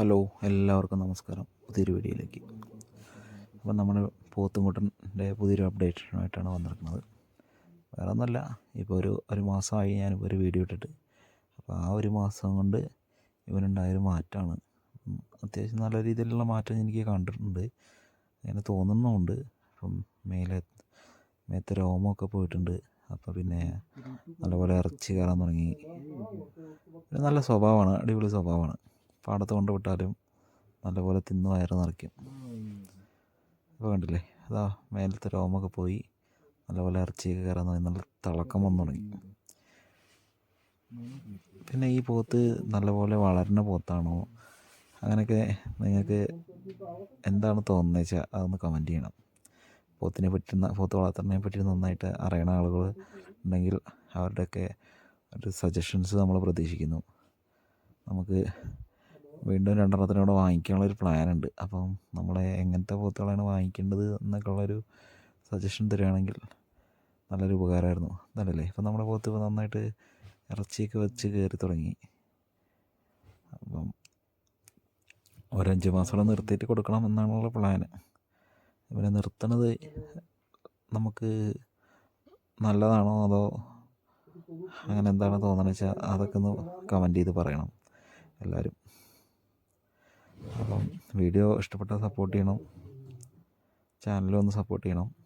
Hello എല്ലാവർക്കും നമസ്കാരം. പുതിയൊരു വീഡിയോയിലേക്ക്. അപ്പം നമ്മുടെ പോത്തുംകുട്ടന്റെ പുതിയൊരു അപ്ഡേഷനുമായിട്ടാണ് വന്നിരിക്കുന്നത്. വേറെ ഒന്നുമല്ല ഇപ്പോൾ ഒരു ഒരു മാസമായി ഞാനിപ്പോൾ ഒരു വീഡിയോ ഇട്ടിട്ട്. അപ്പോൾ ആ ഒരു മാസം കൊണ്ട് ഇവനുണ്ടായൊരു മാറ്റമാണ്. അത്യാവശ്യം നല്ല രീതിയിലുള്ള മാറ്റം എനിക്ക് കണ്ടിട്ടുണ്ട്. അങ്ങനെ തോന്നുന്നുമുണ്ട്. അപ്പം മേലെ മേത്തെ രോമമൊക്കെ പോയിട്ടുണ്ട്. അപ്പോൾ പിന്നെ നല്ലപോലെ ഇറച്ചി കയറാൻ തുടങ്ങി. നല്ല സ്വഭാവമാണ് അടിപൊളി സ്വഭാവമാണ്. പാടത്ത് കൊണ്ട് വിട്ടാലും നല്ലപോലെ തിന്ന് വയറ് നിറയ്ക്കും. ഇപ്പോൾ കണ്ടില്ലേ? അതാ മേലത്തെ രോമൊക്കെ പോയി നല്ലപോലെ ഇറച്ചിയൊക്കെ കയറാൻ തുടങ്ങി നല്ല തിളക്കം വന്നു തുടങ്ങി. പിന്നെ ഈ പോത്ത് നല്ലപോലെ വളരുന്ന പോത്താണോ? അങ്ങനെയൊക്കെ നിങ്ങൾക്ക് എന്താണ് തോന്നുന്നത് വെച്ചാൽ അതൊന്ന് കമന്റ് ചെയ്യണം. പോത്തിനെ പറ്റുന്ന പോത്ത് വളർത്തുന്നതിനെ പറ്റി നന്നായിട്ട് അറിയണ ആളുകൾ ഉണ്ടെങ്കിൽ അവരുടെയൊക്കെ ഒരു സജഷൻസ് നമ്മൾ പ്രതീക്ഷിക്കുന്നു. നമുക്ക് വീണ്ടും രണ്ടെണ്ണത്തിനോട് വാങ്ങിക്കാനുള്ളൊരു പ്ലാൻ ഉണ്ട്. അപ്പം നമ്മളെ എങ്ങനത്തെ പോത്തുകളാണ് വാങ്ങിക്കേണ്ടത് എന്നൊക്കെ ഉള്ളൊരു സജഷൻ തരികയാണെങ്കിൽ നല്ലൊരു ഉപകാരമായിരുന്നു. അതല്ലേ ഇപ്പം നമ്മുടെ പോത്ത് ഇപ്പോൾ നന്നായിട്ട് ഇറച്ചിയൊക്കെ വെച്ച് കയറി തുടങ്ങി. അപ്പം ഒരഞ്ച് മാസം കൂടെ നിർത്തിയിട്ട് കൊടുക്കണം എന്നാണുള്ള പ്ലാൻ ഇവനെ നിർത്തണത് നമുക്ക് നല്ലതാണോ അതോ അങ്ങനെ എന്താണ് തോന്നണമെന്ന് വെച്ചാൽ അതൊക്കെ ഒന്ന് കമന്റ് ചെയ്ത് പറയണം എല്ലാവരും. അപ്പം വീഡിയോ ഇഷ്ടപ്പെട്ടാൽ സപ്പോർട്ട് ചെയ്യണം. ചാനലും ഒന്ന് സപ്പോർട്ട് ചെയ്യണം.